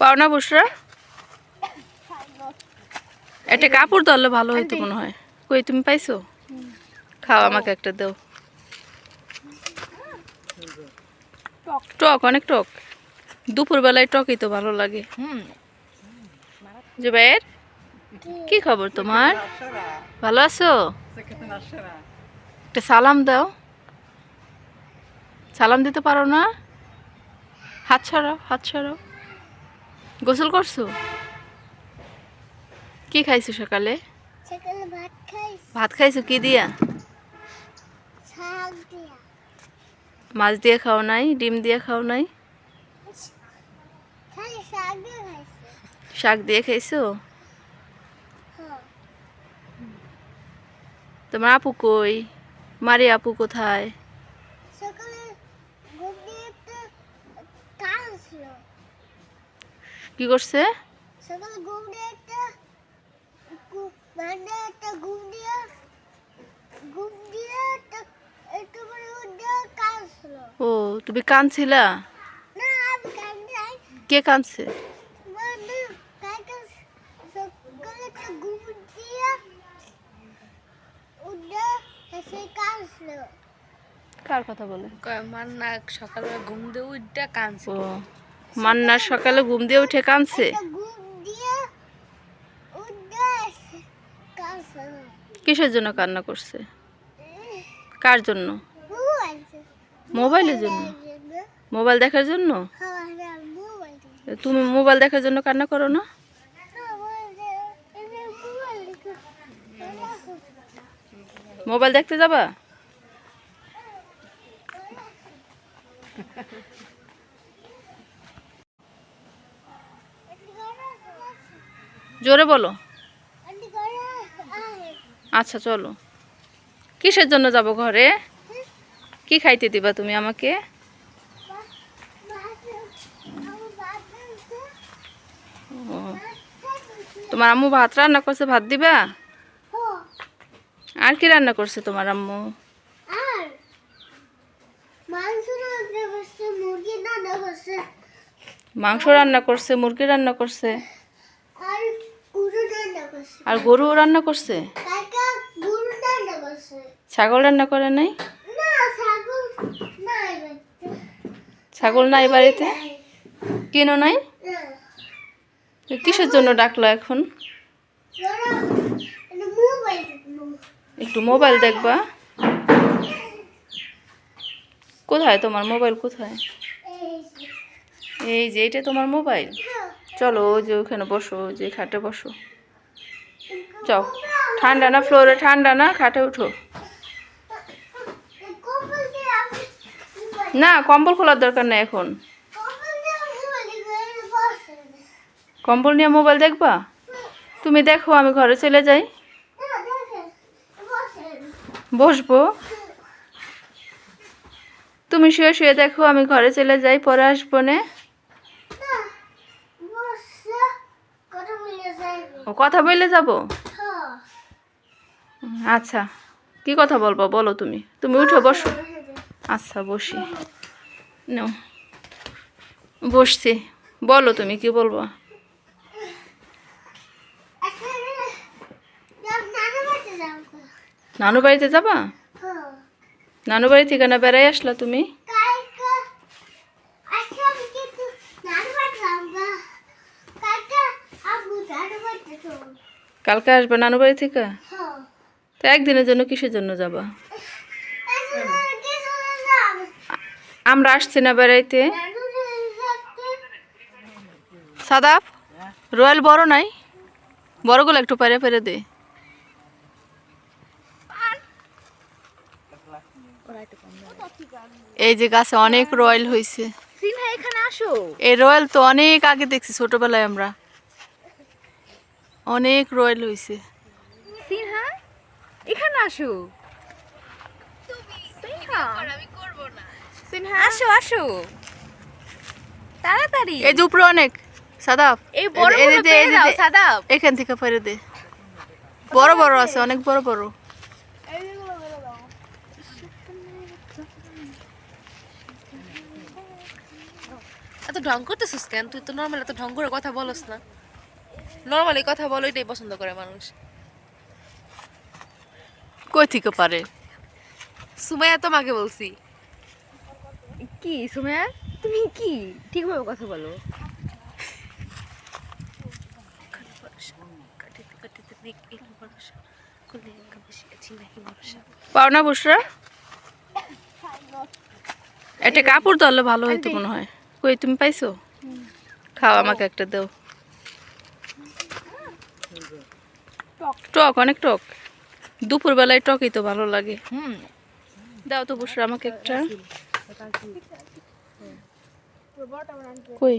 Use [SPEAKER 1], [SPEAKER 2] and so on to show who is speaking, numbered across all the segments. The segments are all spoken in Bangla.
[SPEAKER 1] পাও না বুসরা? একটা কাপড় ধরলে ভালো হইতো মনে হয়। কই তুমি পাইছো? খাও আমাকে একটা দাও। টক। অনেক টক। দুপুর বেলায় টকই তো ভালো লাগে।
[SPEAKER 2] হুম।
[SPEAKER 1] জুবাইর কি খবর তোমার? ভালো আছো? একটা সালাম দাও। সালাম দিতে পারো না? হাত ছাড়াও হাত ছাড়াও। গোসল করছ? কি খাইছো সকালে?
[SPEAKER 3] ভাত
[SPEAKER 1] খাইছো। কি দিয়া? মাছ দিয়ে খাও নাই ডিম দিয়ে খাও নাই?
[SPEAKER 3] শাক দিয়ে
[SPEAKER 1] শাক দিয়ে খাইছো?
[SPEAKER 3] হ্যাঁ।
[SPEAKER 1] তোমার আপু কই? মারি আপু কোথায়
[SPEAKER 3] সকালে ঘুম দিয়ে একটা কাজ ছিল
[SPEAKER 1] কি করছে?
[SPEAKER 3] সকালে ঘুম দিয়ে একটা মানে একটা ঘুম দিয়ে ঘুম দিয়ে একটা একটু করে উঠে
[SPEAKER 1] ও তুমি কাঁদছিলা?
[SPEAKER 3] না আমি
[SPEAKER 1] কে কাঁদছে?
[SPEAKER 3] মানে সকালে একটা ঘুম দিয়ে উঠে সে
[SPEAKER 1] কার কথা বলে?
[SPEAKER 2] আমার না সকালবেলা ঘুম দিয়ে উঠটা কাঁদছে
[SPEAKER 1] মান্নার সকালে ঘুম দিয়ে উঠে কাঁদছে।
[SPEAKER 3] ছিল
[SPEAKER 1] কিসের জন্য কান্না করছে? কার জন্য? মোবাইলের জন্য। মোবাইল দেখার জন্য?
[SPEAKER 3] হ্যাঁ
[SPEAKER 1] তুমি মোবাইল দেখার জন্য কান্না করো না? মোবাইল দেখতে যাবা? জোরে বলো। আচ্ছা চলো। কিসের জন্য যাব ঘরে? কি খাইতে দিবা তুমি আমাকে? তোমার আম্মু ভাত রান্না করছে ভাত দিবা? আর কি রান্না করছে তোমার আম্মু?
[SPEAKER 3] মাংস রান্না করছে মুরগি রান্না করছে। আর গরু রান্না করছে।
[SPEAKER 1] ছাগল রান্না করে নাই?
[SPEAKER 3] ছাগল নাই
[SPEAKER 1] বাড়িতে। কেন নাই? কিসের জন্য ডাকলো এখন। একটু মোবাইল দেখবা। কোথায় তোমার মোবাইল কোথায়?
[SPEAKER 3] এই যে।
[SPEAKER 1] এটা তোমার মোবাইল চলো ওই যে ওখানে বসো যে খাটে বসো। যাও। ঠান্ডা না ফ্লোরে? ঠান্ডা না? খাটে উঠো। না, কম্বল খোলার দরকার নেই এখন।
[SPEAKER 3] কম্বল
[SPEAKER 1] নিয়ে মোবাইল দেখবা? তুমি দেখো, আমি ঘরে চলে যাই। বসবো। তুমি শুয়ে শুয়ে দেখো, আমি ঘরে চলে যাই, পরে আসব না
[SPEAKER 3] বসে কথা বলে যাই
[SPEAKER 1] ও কথা বললে যাব?
[SPEAKER 3] হ্যাঁ
[SPEAKER 1] আচ্ছা। কি কথা বলব? বলো তুমি। তুমি উঠো বসো। আচ্ছা বসি। নাও। বসছি। বলো তুমি কি বলব? নানু বাড়িতে যাবা? নানু বাড়ি থেকে না বেড়াই আসলা তুমি? কালকে আসবে নানু বাড়ি থেকে? তো একদিনের জন্য কিসের জন্য যাবা? আমরা আসছি না বেড়াইতে। সাদাপ রয়্যাল বড় নাই? বড়গুলো একটু পেরে পেরে দে। এই যে গাছে অনেক রয়্যাল হয়েছে এই রয়্যাল তো অনেক আগে দেখছি ছোটবেলায় আমরা। অনেক রয়্যাল হয়েছে
[SPEAKER 2] সিনহা এখানে আসো। আসো আসো। তাড়াতাড়ি।
[SPEAKER 1] এই যে উপরে অনেক। সাদাপ
[SPEAKER 2] এই বড় বড় পেয়ে দাও সাদাব।
[SPEAKER 1] এখান থেকে ফেরে দে। বড় বড় আছে অনেক বড় বড়।
[SPEAKER 2] এত ঢং করতেছিস কেন? তুই তো নর্মাল এত ঢং করে কথা বলস না। নর্মালি কথা বলো এটাই পছন্দ করে মানুষ।
[SPEAKER 1] কই থেকে পারে?
[SPEAKER 2] সুমাইয়া তোমাকে বলছি।
[SPEAKER 4] কি সুমাইয়া? তুমি কি? ঠিকভাবে কথা বলো।
[SPEAKER 1] পাও না বুসরা? একটা কাপড় ধরলে ভালো হইতো মনে হয়। কই তুমি পাইছো? খাও আমাকে একটা দাও। টক। অনেক টক। দুপুর বেলায় টকই তো ভালো লাগে।
[SPEAKER 4] হুম।
[SPEAKER 1] দাও তো বুসরা আমাকে একটা। কই?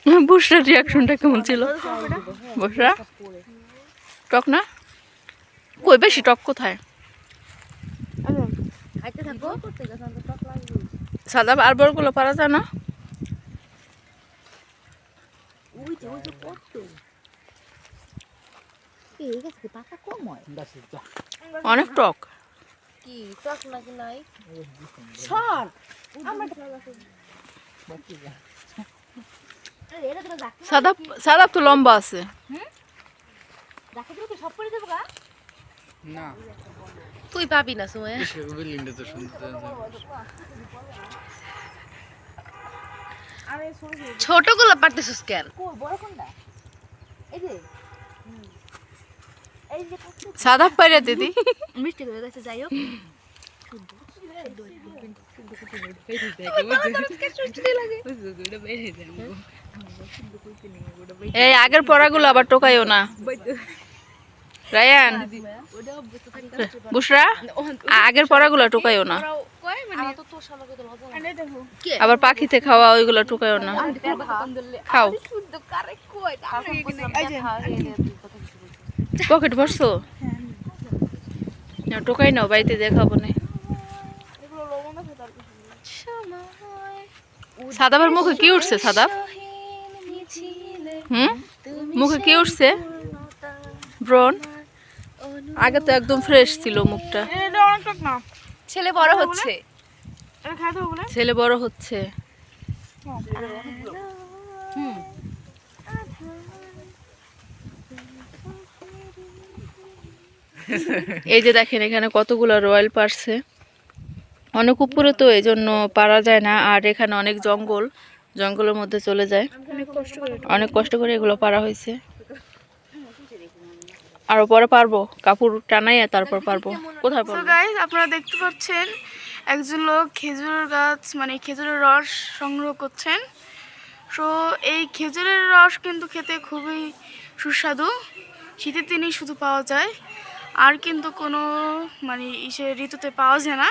[SPEAKER 1] বুসরার রিয়াকশনটা কেমন ছিল? বুসরা? টক না? কই বেশি টক কোথায়?
[SPEAKER 4] খাইতে থাকো।
[SPEAKER 1] সাদা আর বড়গুলো পারা যায় না? অনেক টক।
[SPEAKER 2] কি টক নাকি নাই?
[SPEAKER 4] সর! তো
[SPEAKER 1] সাদা সাদা তো লম্বা আছে।
[SPEAKER 4] দিলে কি? সব করে দেবো গা?
[SPEAKER 5] না।
[SPEAKER 2] তুই পাবি না সুমাইয়া
[SPEAKER 5] বিল্ডিংটা তো শুনতে
[SPEAKER 2] ছোটগুলো পারতেছিস কেন?
[SPEAKER 4] কো বড় কোনটা? এই যে এই যে কত
[SPEAKER 1] সাদা পাইরা দিদি।
[SPEAKER 4] মিষ্টি হয়ে গেছে যাই হোক।
[SPEAKER 1] এই আগের পড়াগুলো আবার টোকাইও না। রায়ান, বুসরা আগের পড়াগুলো টোকাইও না। আবার পাখিতে খাওয়া ওইগুলো টোকাইও না। খাও। পকেট ভরছো? টোকাই নাও, বাড়িতে দেখাবো না। সাদাবার মুখে কি উঠছে, সাদাব? হুম? মুখে কি উঠছে? ব্রন আগে তো একদম ফ্রেশ ছিল মুখটা।
[SPEAKER 2] ছেলে বড় হচ্ছে।
[SPEAKER 1] ছেলে বড় হচ্ছে। এই যে দেখেন এখানে কতগুলো রয়্যাল পারছে অনেক উপরে তো এই জন্য পারা যায় না আর এখানে অনেক জঙ্গল। জঙ্গলের মধ্যে চলে যায়। অনেক কষ্ট করে এগুলো পারা হয়েছে। আরও পরে পারব কাপড় টানাইয়া তারপর পারব। কোথায় পারব?
[SPEAKER 6] গাইজ আপনারা দেখতে পাচ্ছেন একজন লোক খেজুরের গাছ মানে খেজুরের রস সংগ্রহ করছেন। সো এই খেজুরের রস কিন্তু খেতে খুবই সুস্বাদু। শীতের দিনেই শুধু পাওয়া যায়। আর কিন্তু কোনো মানে ইসে ঋতুতে পাওয়া যায় না।